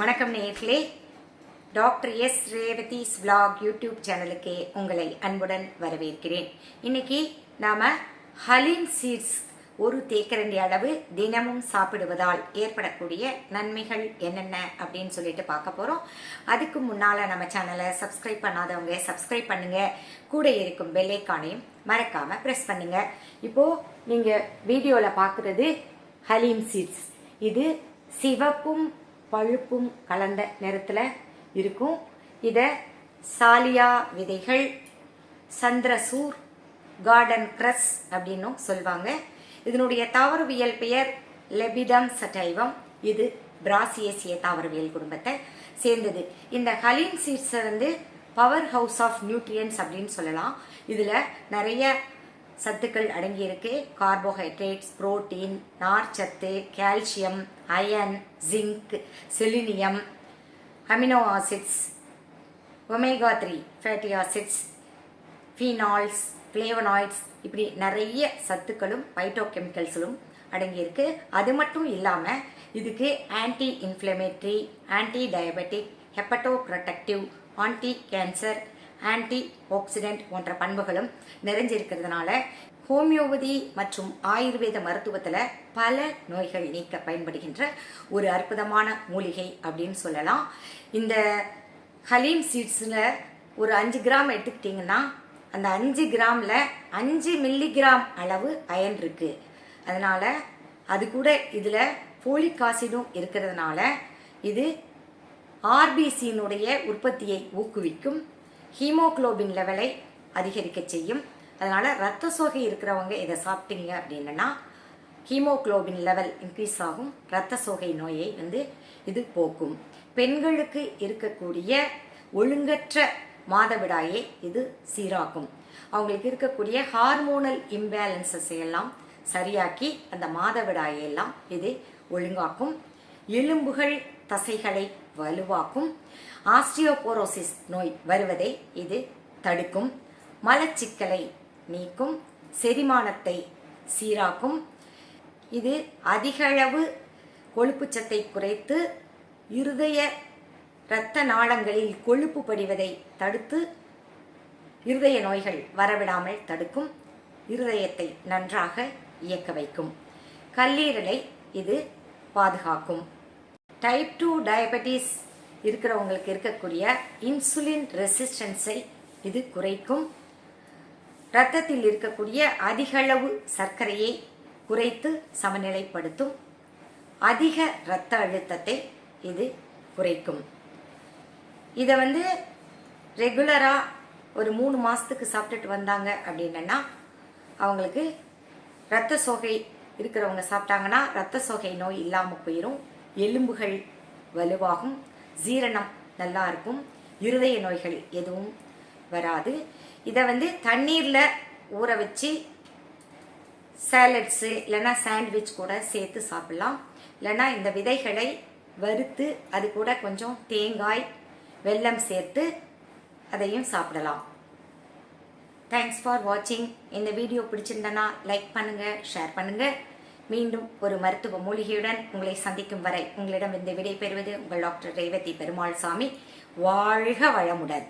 வணக்கம் நேர்களே doctor S. Revathi's vlog YouTube சேனலுக்கு உங்களை அன்புடன் வரவேற்கிறேன். இன்னைக்கு நாம ஹலின் சீட்ஸ் ஒரு தேக்கரண்டி அளவு தினமும் சாப்பிடுவதால் ஏற்படக்கூடிய நன்மைகள் என்னென்ன அப்படின்னு சொல்லிட்டு பார்க்க போகிறோம் அதுக்கு முன்னால் நம்ம சேனலை சப்ஸ்கிரைப் பண்ணாதவங்க சப்ஸ்கிரைப் பண்ணுங்க. கூட இருக்கும் பெல்லைக்கானையும் மறக்காமல் ப்ரெஸ் பண்ணுங்க. இப்போது நீங்கள் வீடியோவில் பார்க்குறது ஹலீம் சீட்ஸ். இது சிவப்பும் பழுப்பும் கலந்த நிறத்தில் இருக்கும். இதை சாலியா விதைகள் சந்திரசூர் கார்டன் கிரஸ் அப்படின்னும் சொல்லுவாங்க இதனுடைய தாவரவியல் பெயர் லெபிடம் சட்டைவம். இது பிராசியேசிய தாவரவியல் குடும்பத்தை சேர்ந்தது. இந்த ஹலீன் சீட்ஸை வந்து பவர் ஹவுஸ் ஆஃப் நியூட்ரியன்ஸ் அப்படின்னு சொல்லலாம். இதில் நிறைய சத்துக்கள் அடங்கியிருக்கு. கார்போஹைட்ரேட்ஸ் புரோட்டீன் நார்ச்சத்து calcium iron zinc selenium amino acids omega three fatty acids phenols flavonoids. இப்படி நிறைய சத்துக்களும் பைட்டோகெமிக்கல்ஸும் அடங்கியிருக்கு. அது மட்டும் இல்லாமல் இதுக்கு anti inflammatory anti diabetic hepatoprotective anti cancer antioxidant போன்ற பண்புகளும் நிறைஞ்சிருக்கிறதுனால ஹோமியோபதி மற்றும் ஆயுர்வேத மருத்துவத்தில் பல நோய்கள் நீக்க பயன்படுகின்ற ஒரு அற்புதமான மூலிகை அப்படின்னு சொல்லலாம். இந்த ஹலீம் சீட்ஸில் ஒரு அஞ்சு கிராம் எடுத்துக்கிட்டிங்கன்னா அந்த அஞ்சு கிராமில் அஞ்சு மில்லிகிராம் அளவு அயன் இருக்குது அதனால் அது கூட இதில் ஃபோலிக் ஆசிடும் இருக்கிறதுனால இது ஆர்பிசியினுடைய உற்பத்தியை ஊக்குவிக்கும் ஹீமோகுளோபின் லெவலை அதிகரிக்க செய்யும். அதனால் ரத்த சோகை இருக்கிறவங்க இதை சாப்பிட்டீங்க அப்படின்னா ஹீமோக்ளோபின் லெவல் இன்க்ரீஸ் ஆகும். ரத்த சோகை நோயை வந்து இது போக்கும். பெண்களுக்கு இருக்கக்கூடிய ஒழுங்கற்ற மாதவிடாயை இது சீராக்கும். அவங்களுக்கு இருக்கக்கூடிய ஹார்மோனல் இம்பேலன்சஸ் எல்லாம் சரியாக்கி அந்த மாதவிடாயை எல்லாம் இது ஒழுங்காக்கும். எலும்புகள் தசைகளை வலுவாக்கும். ஆஸ்டியோபோரோசிஸ் நோய் வருவதை இது தடுக்கும். மலச்சிக்கலை நீக்கும். செரிமானத்தை சீராக்கும். இது அதிகளவு கொழுப்புச்சத்தை குறைத்து இருதய இரத்த நாளங்களில் கொழுப்பு படிவதை தடுத்து இருதய நோய்கள் வரவிடாமல் தடுக்கும். இருதயத்தை நன்றாக இயக்க வைக்கும். கல்லீரலை இது பாதுகாக்கும். டைப் டூ டயபெட்டிஸ் இருக்கிறவங்களுக்கு இருக்கக்கூடிய இன்சுலின் ரெசிஸ்டன்ஸை இது குறைக்கும். இரத்தத்தில் இருக்கக்கூடிய அதிகளவு சர்க்கரையை குறைத்து சமநிலைப்படுத்தும். அதிக இரத்த அழுத்தத்தை இது குறைக்கும். இதை வந்து ரெகுலராக ஒரு மூணு மாதத்துக்கு சாப்பிட்டுட்டு வந்தாங்க அப்படின்னா அவங்களுக்கு இரத்த சோகை இருக்கிறவங்க சாப்பிட்டாங்கன்னா இரத்த சோகை நோய் இல்லாமல் போயிடும் எலும்புகள் வலுவாகும் ஜீரணம் நல்லா இருக்கும் இருதய நோய்கள் எதுவும் வராது. இதை வந்து தண்ணீரில் ஊற வச்சு சாலட்ஸு இல்லைன்னா சாண்ட்விச் கூட சேர்த்து சாப்பிடலாம். இல்லைன்னா இந்த விதைகளை வறுத்து அது கூட கொஞ்சம் தேங்காய் வெல்லம் சேர்த்து அதையும் சாப்பிடலாம். தேங்க்ஸ் ஃபார் வாட்சிங் இந்த வீடியோ பிடிச்சிருந்தனா லைக் பண்ணுங்கள் ஷேர் பண்ணுங்கள் மீண்டும் ஒரு மருத்துவ மூலிகையுடன் உங்களை சந்திக்கும் வரை உங்களிடம் இந்த விடை பெறுவது உங்கள் டாக்டர் ரேவதி பெருமாள் சாமி வாழ்க வளமுடன்.